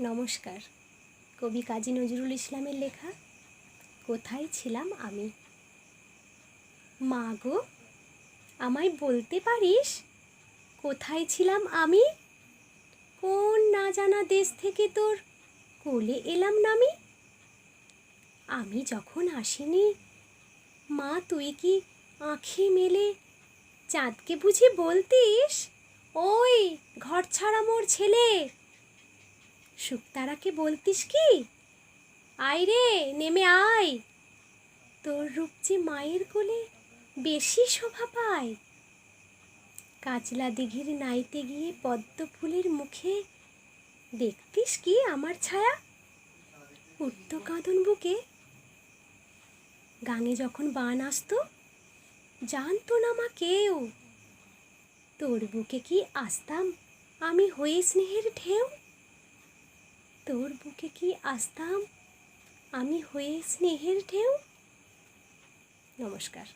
নমস্কার। কবি কাজী নজরুল ইসলামের লেখা, কোথায় ছিলাম আমি? মা গো, আমায় বলতে পারিস? কোথায় ছিলাম আমি? কোন না জানা দেশ থেকে তোর কোলে এলাম নামি আমি? যখন আসিনি, মা তুই কি আঁখি মেলে চাঁদকে বুঝি বলতিস? ওই ঘর ছাড়া মোর ছেলে। শুকতারাকে বলতিস কি? আয় রে, নেমে আয়। তোর রূপ যে মায়ের কোলে বেশি শোভা পায়। কাজলা দিঘির নাইতে গিয়ে পদ্ম ফুলের মুখে, দেখতিস কি আমার ছায়া? উঠত কাঁদন বুকে। গাঙে যখন বান আসতো, জানতো না মা কেউ। তোর বুকে কি আসতাম আমি হয়ে স্নেহের ঢেউ? বুকে কি আসতাম? আমি হয়ে স্নেহের ঢেউ? নমস্কার।